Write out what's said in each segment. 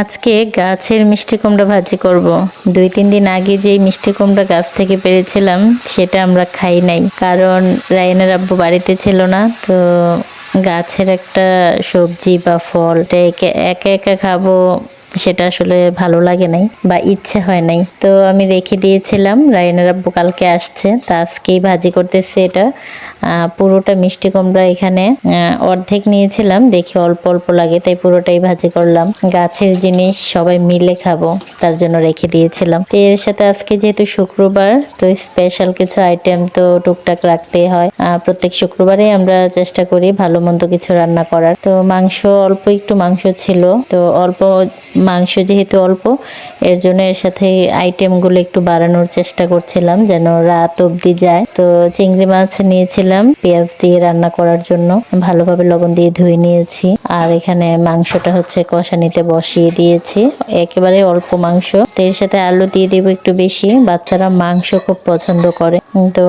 আজকে গাছের মিষ্টি কুমড়া ভাজি করব। দুই, তিন দিন আগে যেই মিষ্টি কুমড়া গাছ থেকে পেরেছিলাম, সেটা আমরা খাই নাই কারণ রায়নের আব্বু বাড়িতে ছিল না, তো গাছের একটা সবজি বা ফল একা একা খাব সেটা আসলে ভালো লাগে নাই বা ইচ্ছে হয় নাই। তো আমি রেখে দিয়েছিলাম, রায়নের আব্বু কালকে আসছে, তা আজকেই ভাজি করতেছে এটা। পুরোটা মিষ্টি কুমড়া এখানে অর্ধেক নিয়েছিলাম, দেখি অল্প অল্প লাগে, তাই পুরোটাই ভাজি করলাম। গাছের জিনিস সবাই মিলে খাব, তার জন্য রেখে দিয়েছিলাম। তো এর সাথে আজকে যেহেতু শুক্রবার, তো স্পেশাল কিছু আইটেম তো টুকটাক রাখতেই হয়। প্রত্যেক শুক্রবারে আমরা চেষ্টা করি ভালো মন্দ কিছু রান্না করার। তো মাংস, অল্প একটু মাংস ছিল, তো অল্প মাংস যেহেতু অল্প, এর জন্য এর সাথে আইটেমগুলো একটু বাড়ানোর চেষ্টা করছিলাম যেন রাত অবধি যায়। তো চিংড়ি মাছ নিয়েছিলাম, পেঁয়াজ দিয়ে রান্না করার জন্য। ভালোভাবে লবণ দিয়ে ধুয়ে নিয়েছি। আর এখানে মাংসটা হচ্ছে কষানিতে বসিয়ে দিয়েছি। একেবারে অল্প মাংস। তো এর সাথে আলু দিয়ে দেবো একটু বেশি। বাচ্চারা মাংস খুব পছন্দ করে। তো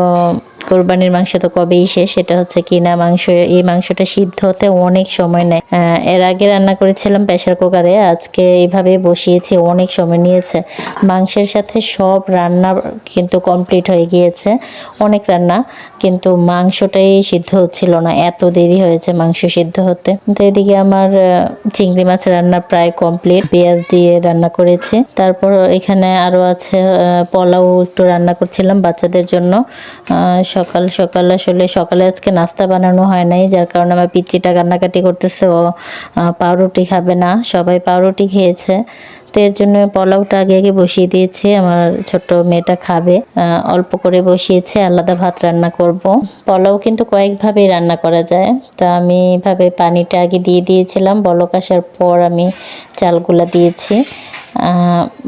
কোরবানির মাংস তো কবেই শেষ এটা হচ্ছে কিনা মাংস, এই মাংসটা সিদ্ধ হতে অনেক সময় নেয়। এর আগে রান্না করেছিলাম প্রেশার কুকারে, আজকে এইভাবে বসিয়েছি, অনেক সময় নিয়েছে। মাংসের সাথে সব রান্না কিন্তু কমপ্লিট হয়ে গিয়েছে, অনেক রান্না, কিন্তু মাংসটাই সিদ্ধ হচ্ছিল না, এত দেরি হয়েছে মাংস সিদ্ধ হতে। তো এদিকে আমার চিংড়ি মাছ রান্না প্রায় কমপ্লিট পেঁয়াজ দিয়ে রান্না করেছি। তারপর এখানে আরও আছে পোলাও একটু রান্না করছিলাম বাচ্চাদের জন্য। সকাল সকাল আসলে সকালে আজকে নাস্তা বানানো হয় নাই, যার কারণে আমার পিচ্চিটা কান্নাকাটি করতেছে, ও পাউরুটি খাবে না, সবাই পাউরুটি খেয়েছে। তো এর জন্য পোলাওটা আগে আগে বসিয়ে দিয়েছি, আমার ছোট মেয়েটা খাবে। অল্প করে বসিয়েছে, আলাদা ভাত রান্না করব। পোলাও কিন্তু কয়েকভাবে রান্না করা যায়। তা আমি এভাবে পানিটা আগে দিয়ে দিয়েছিলাম, বলক আসার পর আমি চালগুলা দিয়েছি।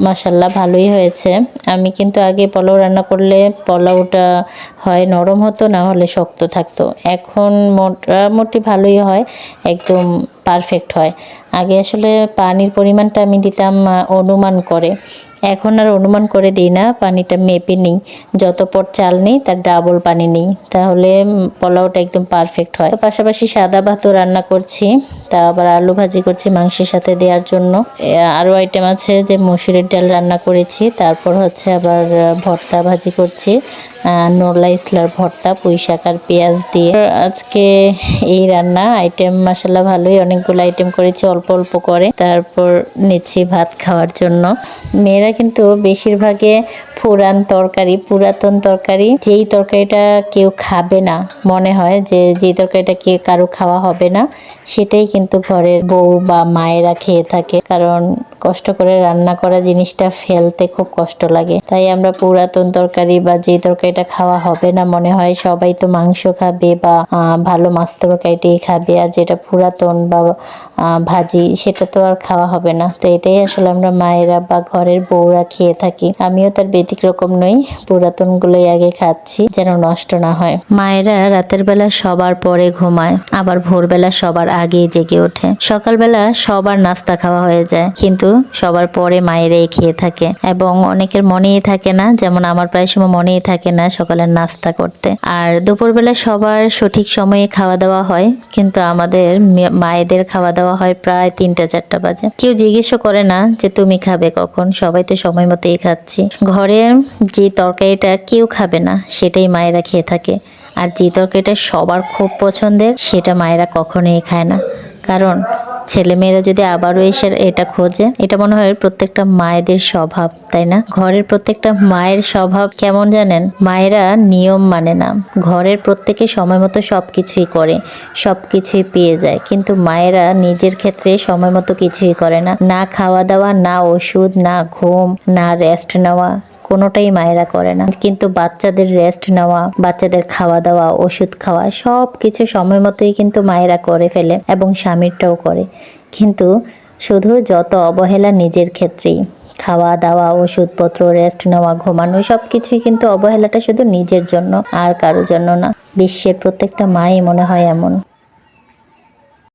মাসাল্লাহ ভালোই হয়েছে। আমি কিন্তু আগে পোলাও রান্না করলে পোলাওটা হয় নরম হতো, না হলে শক্ত থাকতো। এখন মোটামুটি ভালোই হয়, একদম পারফেক্ট হয়। আগে আসলে পানির পরিমাণটা আমি দিতাম অনুমান করে। এখন আর অনুমান করে দিই না, পানিটা মেপে নিই। যত পট চাল নিই, তার ডাবল পানি নিই। তাহলে পোলাওটা একদম পারফেক্ট হয়। পাশাপাশি সাদা ভাতও রান্না করছি। তা আবার আলু ভাজি করছি মাংসের সাথে দেওয়ার জন্য। আরও আইটেম আছে যে মসুরের ডাল রান্না করেছি, তারপর হচ্ছে আবার ভর্তা ভাজি করছি নোলা ইসলার ভর্তা, পুঁই শাক আর পেঁয়াজ দিয়ে। আজকে এই রান্না আইটেম মশলা ভালোই অনেকগুলো আইটেম করেছি, অল্প অল্প করে। তারপর নিচ্ছি ভাত খাওয়ার জন্য। মেয়েরা কিন্তু বেশিরভাগে পুরান তরকারি, পুরাতন তরকারি, যেই তরকারিটা কেউ খাবে না, মনে হয় যে যে তরকারিটা কেউ কারও খাওয়া হবে না, সেটাই কিন্তু ঘরের বউ বা মায়েরা খেয়ে থাকে। কারণ কষ্ট করে রান্না করা জিনিসটা ফেলতে খুব কষ্ট লাগে। তাই আমরা পুরাতন তরকারি বা যে তরকারিটা খাওয়া হবে না, মনে হয় সবাই তো মাংস খাবে বা ভালো মাছ তরকারিটাই খাবে। আর যেটা পুরাতন বা ভাজি, সেটা তো আর খাওয়া হবে না। তো এটাই আসলে আমরা মায়েরা বা ঘরের বউরা খেয়ে থাকি। আমিও তার ব্যতিক্রকম নই। পুরাতন গুলোই আগে খাচ্ছি যেন নষ্ট না হয়। মায়েরা রাতের বেলা সবার পরে ঘুমায়, আবার ভোরবেলা সবার আগে জেগে ওঠে। সকালবেলা সবার নাস্তা খাওয়া হয়ে যায়, কিন্তু সবার পরে মায়েরাই খেয়ে থাকে। এবং অনেকের মনেই থাকে না, যেমন আমার প্রায় সময় মনেই থাকে না সকালের নাস্তা করতে। আর দুপুরবেলা সবার সঠিক সময়ে খাওয়া দাওয়া হয়, কিন্তু আমাদের মায়েদের খাওয়া দাওয়া হয় প্রায় তিনটা, চারটা বাজে। কেউ জিজ্ঞেসও করে না যে তুমি খাবে কখন? সবাই তো সময় মতোই খাচ্ছি। ঘরের যে তরকারিটা কেউ খাবে না, সেটাই মায়েরা খেয়ে থাকে। আর যে তরকারিটা সবার খুব পছন্দের, সেটা মায়েরা কখনোই খায় না। কারণ ছেলেমেয়েরা যদি আবারও এসে এটা খোঁজে, এটা মনে হয় প্রত্যেকটা মায়েদের স্বভাব, তাই না? ঘরের প্রত্যেকটা মায়ের স্বভাব কেমন জানেন? মায়েরা নিয়ম মানে না। ঘরের প্রত্যেকে সময় মতো সব কিছুই করে সব কিছুই পেয়ে যায়। কিন্তু মায়েরা নিজের ক্ষেত্রে সময় মতো কিছুই করে না। না খাওয়া দাওয়া, না ওষুধ, না ঘুম, না রেস্ট নেওয়া। কোনোটাই মায়েরা করে না। কিন্তু বাচ্চাদের রেস্ট নেওয়া, বাচ্চাদের খাওয়া দাওয়া, ওষুধ খাওয়া সব কিছু সময় মতোই কিন্তু মায়েরা করে ফেলে এবং স্বামীরটাও করে। কিন্তু শুধু যত অবহেলা নিজের ক্ষেত্রেই। খাওয়া দাওয়া, ওষুধপত্র রেস্ট নেওয়া, ঘুমানো সব কিছুই কিন্তু অবহেলাটা শুধু নিজের জন্য আর কারোর জন্য না। বিশ্বের প্রত্যেকটা মাই মনে হয় এমন।